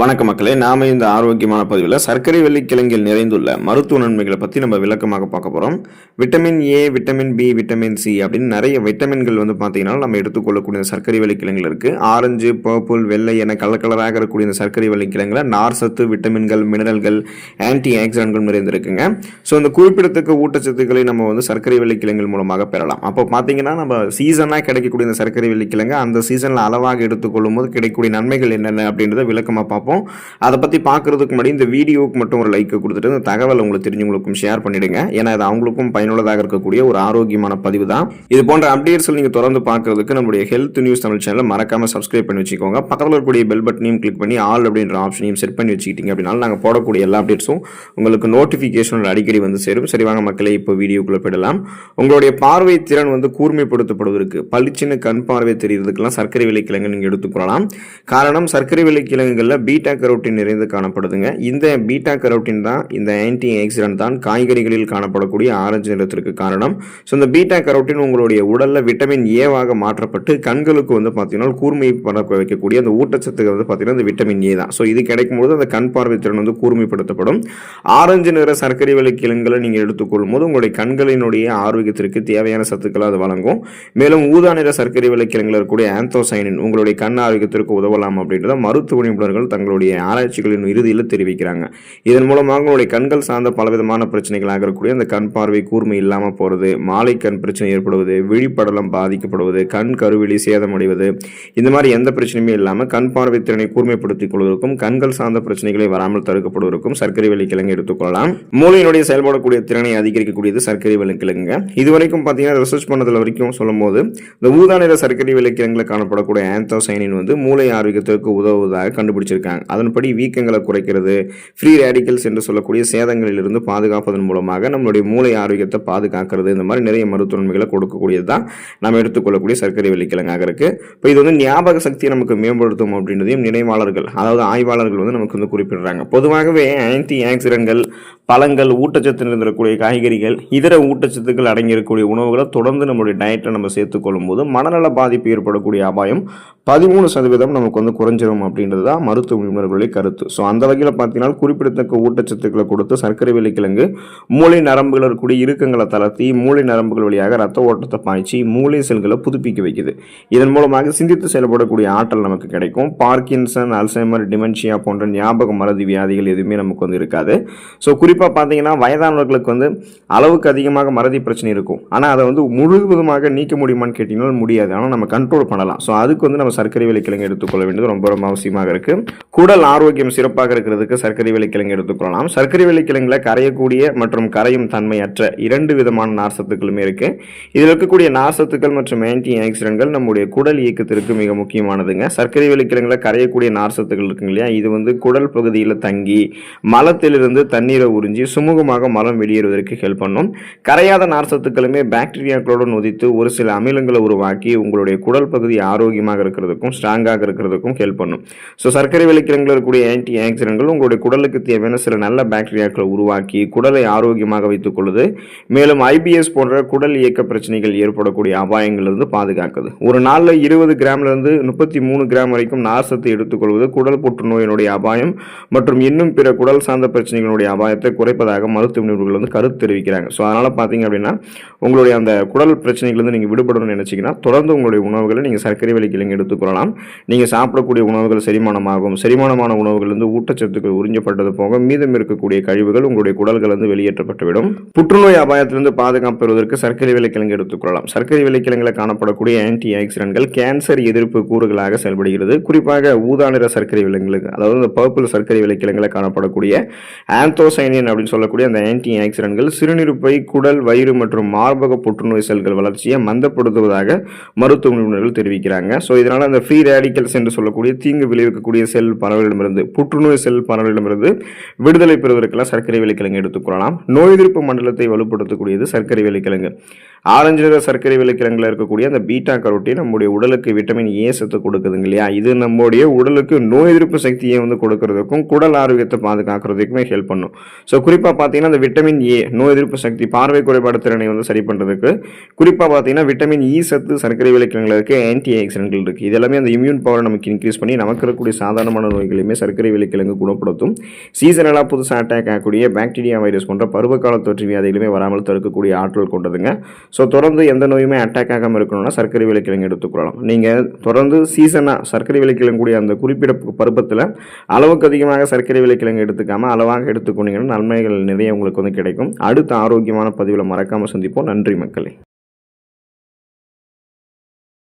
வணக்க மக்களே நாம இந்த ஆரோக்கியமான பதிவில் சர்க்கரை வெள்ளிக்கிழங்கில் நிறைந்துள்ள மருத்துவ நன்மைகளை பற்றி நம்ம விளக்கமாக பார்க்க போகிறோம் vitamin A vitamin B vitamin C அப்படின்னு நிறைய விட்டமின்கள் வந்து பார்த்தீங்கன்னா நம்ம எடுத்துக்கொள்ளக்கூடிய சர்க்கரை வெள்ளிக்கிழங்கில் இருக்குது ஆரஞ்சு பர்பிள் வெள்ளை என கலர் கலராக இருக்கக்கூடிய இந்த சர்க்கரை வெள்ளிக்கிழங்கில் நார் சத்து விட்டமின்கள் மினரல்கள் ஆன்டி ஆக்சிடென்ட்கள் நிறைந்திருக்குங்க. ஸோ இந்த குறிப்பிடத்தக்க ஊட்டச்சத்துக்களை நம்ம வந்து சர்க்கரை வெள்ளிக்கிழங்கு மூலமாக பெறலாம். அப்போ பார்த்தீங்கன்னா நம்ம சீசனாக கிடைக்கக்கூடிய இந்த சர்க்கரை வெள்ளிக்கிழங்கு அந்த சீசனில் அளவாக எடுத்துக்கொள்ளும் போது கிடைக்கக்கூடிய நன்மைகள் என்னென்ன அப்படின்றத விளக்கமாக பார்ப்போம். அதை பற்றி பார்க்குறதுக்கு முன்னாடி இந்த வீடியோவுக்கு மட்டும் ஒரு லைக் கொடுத்துட்டு இந்த தகவல் உங்களுக்கு தெரிஞ்சவங்களுக்கும் ஷேர் பண்ணிடுங்க. ஏன்னா இது அவங்களுக்கும் பயனுள்ளதாக இருக்கக்கூடிய ஒரு ஆரோக்கியமான பதிவு தான். இது போன்ற அப்டேட்ஸில் நீங்கள் தொடர்ந்து பார்க்குறதுக்கு நம்மளுடைய ஹெல்த் நியூஸ் தமிழ் சேனலை மறக்காமல் சப்ஸ்கிரைப் பண்ணி வச்சுக்கோங்க. பக்கத்தில் இருக்கக்கூடிய பெல் பட்டனையும் கிளிக் பண்ணி ஆல் அப்படின்ற ஆப்ஷனையும் செட் பண்ணி வச்சுக்கிட்டீங்க அப்படின்னா நாங்கள் போடக்கூடிய எல்லா அப்டேட்ஸும் உங்களுக்கு நோட்டிஃபிகேஷன் அடிக்கடி வந்து சேரும். சரி வாங்க மக்களே இப்போ வீடியோக்குள்ளே போயிடலாம். உங்களுடைய பார்வை திறன் வந்து கூர்மைப்படுத்தப்படுவதற்கு பளிச்சுன்னு கண் பார்வை தெரியறதுக்கெல்லாம் சர்க்கரை விலைக்கிழங்கு நீங்கள் எடுத்துக்கொள்ளலாம் காரணம் சர்க்கரை விலைக்கிழங்குகளில் பீட்டா கரோட்டின் நிறைந்து காணப்படுதுங்க. இந்த பீட்டா கரோட்டின் தான் இந்த ஆன்டி ஆக்சிடென்ட் தான் காய்கறிகளில் காணப்படக்கூடிய ஆரஞ்சு நிறத்திற்கு காரணம். ஸோ இந்த பீட்டா கரோட்டின் உங்களுடைய உடலில் விட்டமின் ஏவாக மாற்றப்பட்டு கண்களுக்கு வந்து பார்த்தீங்கன்னா கூர்மை பறக்க வைக்கக்கூடிய அந்த ஊட்டச்சத்துக்கு வந்து பார்த்தீங்கன்னா இந்த விட்டமின் ஏ தான். ஸோ இது கிடைக்கும் போது அந்த கண் பார்வை திறன் வந்து கூர்மைப்படுத்தப்படும். ஆரஞ்சு நிற சர்க்கரை விலைக்கிழங்குகளை நீங்கள் எடுத்துக்கொள்ளும் போது உங்களுடைய கண்களினுடைய ஆரோக்கியத்திற்கு தேவையான சத்துக்களை அது வழங்கும். மேலும் ஊதா நிற சர்க்கரை விலைக்கிழங்குல இருக்கக்கூடிய ஆந்தோசைனின் உங்களுடைய கண் ஆரோக்கியத்திற்கு உதவலாம் அப்படின்றத மருத்துவ நிபுணர்கள் தங்களுடைய ஆராய்ச்சிகளின் இறுதியில் தெரிவிக்கிறாங்க. இதன் மூலமாக உங்களுடைய கண்கள் சார்ந்த பலவிதமான பிரச்சனைகளாக இருக்கக்கூடிய அந்த கண் பார்வை கூர்மை இல்லாமல் போகிறது மாலை கண் பிரச்சனை ஏற்படுவது விழிப்படலம் பாதிக்கப்படுவது கண் கருவிழி சேதமடைவது இந்த மாதிரி எந்த பிரச்சனையுமே இல்லாமல் கண் பார்வை திறனை கூர்மைப்படுத்திக் கொள்வதற்கும் கண்கள் சார்ந்த பிரச்சனைகளை வராமல் தடுக்கப்படுவதற்கும் சர்க்கரை வெள்ளிக்கிழங்கு எடுத்துக்கொள்ளலாம் மூளையினுடைய செயல்படக்கூடிய திறனை அதிகரிக்கக்கூடியது சர்க்கரை வெள்ளிக்கிழங்குங்க இதுவரைக்கும் பார்த்தீங்கன்னா ரிசர்ச் பண்ணதில் வரைக்கும் சொல்லும்போது இந்த ஊதா நிற சர்க்கரை வெள்ளிக்கிழங்குல காணப்படக்கூடிய ஆந்தோசைனின் வந்து மூளை ஆரோக்கியத்திற்கு உதவுவதாக கண்டுபிடிச்சிருக்காங்க. அதன்படி வீக்கங்களை குறைக்கிறது ஃப்ரீ ரேடிக்கல்ஸ் என்று சொல்லக்கூடிய சேதங்களிலிருந்து பாதுகாப்பதன் மூலமாக நம்மளுடைய மூளை ஆரோக்கியத்தை பாதுகாக்கிறது. இந்த மாதிரி நிறைய மருத்துவ நன்மைகளை கொடுக்கக்கூடியது தான் நம்ம எடுத்துக்கொள்ளக்கூடிய சர்க்கரை வெள்ளிக்கிழங்காக இருக்குது இப்போ இது வந்து ஞாபக சக்தியை நமக்கு மேம்படுத்தும் அப்படின்றதையும் நினைவாளர்கள் அதாவது ஆய்வாளர்கள் வந்து நமக்கு வந்து குறிப்பிடுறாங்க. பொதுவாகவே ஆன்டி ஆக்சிடென்ட்கள் பழங்கள் ஊட்டச்சத்து நிறைந்திருக்கக்கூடிய காய்கறிகள் இதர ஊட்டச்சத்துக்கள் அடங்கியிருக்கக்கூடிய உணவுகளை தொடர்ந்து நம்மளுடைய டயட்டை நம்ம சேர்த்துக்கொள்ளும் போது மனநல பாதிப்பு ஏற்படக்கூடிய அபாயம் பதிமூணு சதவீதம் நமக்கு வந்து குறைஞ்சிரும் அப்படின்றது தான் மருத்துவ நிபுணர்களுடைய கருத்து. ஸோ அந்த வகையில் பார்த்தீங்கன்னா குறிப்பிடத்தக்க ஊட்டச்சத்துக்களை கொடுத்து சர்க்கரை வெள்ளிக்கிழங்கு மூளை நரம்புகள் இருக்கக்கூடிய இறுக்கங்களை தளர்த்தி மூளை நரம்புகள் வழியாக ரத்த ஓட்டத்தை பாய்ச்சி மூளை செல்களை புதுப்பிக்க வைக்குது. இதன் மூலமாக சிந்தித்து செயல்படக்கூடிய ஆற்றல் நமக்கு கிடைக்கும். பார்க்கின்சன் அல்சைமர் டிமென்ஷியா போன்ற ஞாபக மறதி வியாதிகள் எதுவுமே நமக்கு வந்து இருக்காது. ஸோ குறிப்பாக பார்த்தீங்கன்னா வயதானவர்களுக்கு வந்து அளவுக்கு அதிகமாக மறதி பிரச்சனை இருக்கும். ஆனால் அதை வந்து முழுவதுமாக நீக்க முடியுமான்னு கேட்டிங்கன்னா முடியாது. ஆனால் நம்ம கண்ட்ரோல் பண்ணலாம். ஸோ அதுக்கு வந்து நம்ம சர்க்கரை விலைக்கிழங்கு எடுத்துக்கொள்ள வேண்டியது ரொம்ப ரொம்ப அவசியமாக இருக்கு. குடல் ஆரோக்கியம் சிறப்பாக இருக்கிறதுக்கு சர்க்கரை விலைக்கிழங்கு எடுத்துக்கொள்ளலாம். சர்க்கரை விலைக்கிழங்குல கரையக்கூடிய மற்றும் கரையும் தன்மையற்ற இரண்டு விதமான நார்சத்துக்களுமே இருக்கு. இதில் இருக்கக்கூடிய நார்சத்துக்கள் மற்றும் ஆன்டி ஆக்சிடென்ட்கள் நம்முடைய குடல் இயக்கத்திற்கு மிக முக்கியமானதுங்க. சர்க்கரை விலைக்கிழங்குல கரையக்கூடிய நார்சத்துக்கள் இருக்குங்க இல்லையா? இது வந்து குடல் பகுதியில் தங்கி மலத்திலிருந்து தண்ணீரை உறிஞ்சி சுமூகமாக மலம் வெளியேறுவதற்கு ஹெல்ப் பண்ணும். கரையாத நார்சத்துக்களுமே பாக்டீரியாக்களுடன் உதித்து ஒரு சில அமிலங்களை உருவாக்கி உங்களுடைய குடல் பகுதி ஆரோக்கியமாக இருக்கிறதுக்கும் ஸ்ட்ராங்காக இருக்கிறதுக்கும் ஹெல்ப் பண்ணும். ஸோ சர்க்கரை விளக்கிறங்களில் இருக்கக்கூடிய ஆன்டி ஆக்சிடென்ட்கள் உங்களுடைய குடலுக்கு தேவையான சில நல்ல பாக்டீரியாக்களை உருவாக்கி குடலை ஆரோக்கியமாக வைத்துக் கொள்ளுது. மேலும் ஐபிஎஸ் போன்ற குடல் இயக்க பிரச்சனைகள் ஏற்படக்கூடிய அபாயங்களிலிருந்து பாதுகாக்குது. ஒரு நாளில் இருபது கிராம்லேருந்து முப்பத்தி மூணு கிராம் வரைக்கும் நார்சத்து எடுத்துக்கொள்வது குடல் புற்றுநோயினுடைய அபாயம் மற்றும் இன்னும் பிற குடல் சார்ந்த பிரச்சனைகளுடைய அபாயத்தை குறைப்பதாக மருத்துவ நிபுணர்கள் வந்து கருத்து தெரிவிக்கிறாங்க. ஸோ அதனால் பார்த்தீங்க அப்படின்னா உங்களுடைய அந்த குடல் பிரச்சனைகள் வந்து நீங்கள் விடுபடணும்னு நினச்சிங்கன்னா தொடர்ந்து உங்களுடைய உணவுகளை நீங்கள் சர்க்கரை விலைக்கிழங்கு எடுத்துக்கொள்ளலாம் நீங்கள் சாப்பிடக்கூடிய உணவுகள் செரிமானமாகும். செரிமானமான உணவுகள் வந்து ஊட்டச்சத்துக்கள் உறிஞ்சப்பட்டது போக மீதம் இருக்கக்கூடிய கழிவுகள் உங்களுடைய குடல்கள் வந்து வெளியேற்றப்பட்டுவிடும். புற்றுநோய் அபாயத்திலிருந்து பாதுகாப்பு பெறுவதற்கு சர்க்கரை விலைக்கிழங்கு எடுத்துக்கொள்ளலாம் சர்க்கரை விலைக்கிழங்கில் காணப்படக்கூடிய ஆன்டி ஆக்சிடென்ட்கள் கேன்சர் எதிர்ப்பு கூறுகளாக செயல்படுகிறது. குறிப்பாக ஊதா நிற சர்க்கரை விலங்குகளுக்கு அதாவது இந்த பர்பிள் சர்க்கரை விலைக்கிழங்கில் காணப்படக்கூடிய ஆந்தோசைனின் அப்படின்னு சொல்லக்கூடிய அந்த ஆன்டி ஆக்சிடென்ட்கள் சிறுநீர்ப்பை குடல் வயிறு மற்றும் மார்பக புற்றுநோய் செல்கள் வளர்ச்சியை மந்தப்படுத்துவதாக மருத்துவ நிபுணர்கள் தெரிவிக்கிறாங்க. ஸோ இதனால் அந்த ஃப்ரீ ரேடிக்கல்ஸ் என்று சொல்லக்கூடிய தீங்கு விளைவிக்கக்கூடிய செல் பரவலிடமிருந்து புற்றுநோய் செல் பரவலிடமிருந்து விடுதலை பெறுவதற்கெல்லாம் சர்க்கரை விலைக்கிழங்கு எடுத்துக்கொள்ளலாம் நோய் எதிர்ப்பு மண்டலத்தை வலுப்படுத்தக்கூடியது சர்க்கரை விலைக்கிழங்கு. ஆரஞ்சு நிற சர்க்கரை விலைக்கிழங்கில் இருக்கக்கூடிய அந்த பீட்டா கரோட்டின் நம்முடைய உடலுக்கு விட்டமின் ஏ சத்து கொடுக்குதுங்க இல்லையா? இது நம்முடைய உடலுக்கு நோய் எதிர்ப்பு சக்தியை வந்து கொடுக்கறதுக்கும் குடல் ஆரோக்கியத்தை பாதுகாக்கிறதுக்குமே ஹெல்ப் பண்ணும். ஸோ குறிப்பாக பார்த்தீங்கன்னா அந்த விட்டமின் ஏ நோய் எதிர்ப்பு சக்தி பார்வை குறைபாடு திறனை வந்து சரி பண்ணுறதுக்கு குறிப்பாக பார்த்தீங்கன்னா விட்டமின் இ e சத்து சர்க்கரை விளைக்கிழங்கில் இருக்க ஆன்டி ஆக்சிடென்ட்கள் இருக்குது இது எல்லாமே அந்த இம்யூன் பவர் நமக்கு இன்க்ரீஸ் பண்ணி நமக்கு இருக்கக்கூடிய சாதாரணமான நோய்களையுமே சர்க்கரை விலைக்கிழங்கு குணப்படுத்தும். சீசனலாக புதுசாக அட்டாக் ஆகக்கூடிய பாக்டீரியா வைரஸ் போன்ற பருவகால தொற்று வியாதிகளுமே வராமல் தடுக்கக்கூடிய ஆற்றல் கொண்டதுங்க. ஸோ தொடர்ந்து எந்த நோயுமே அட்டாக் ஆகாமல் இருக்கணும்னா சர்க்கரை விலைக்கிழங்கு எடுத்துக்கொள்ளலாம் நீங்கள் தொடர்ந்து சீசனாக சர்க்கரை விலைக்கிழங்கக்கூடிய அந்த குறிப்பிட பருப்பத்தில் அளவுக்கு அதிகமாக சர்க்கரை விலைக்கிழங்கு எடுத்துக்காமல் அளவாக எடுத்துக்கொண்டீங்கன்னா நன்மைகள் நிறைய உங்களுக்கு வந்து கிடைக்கும். அடுத்த ஆரோக்கியமான பதிவில் மறக்காமல் சந்திப்போம். நன்றி மக்களே.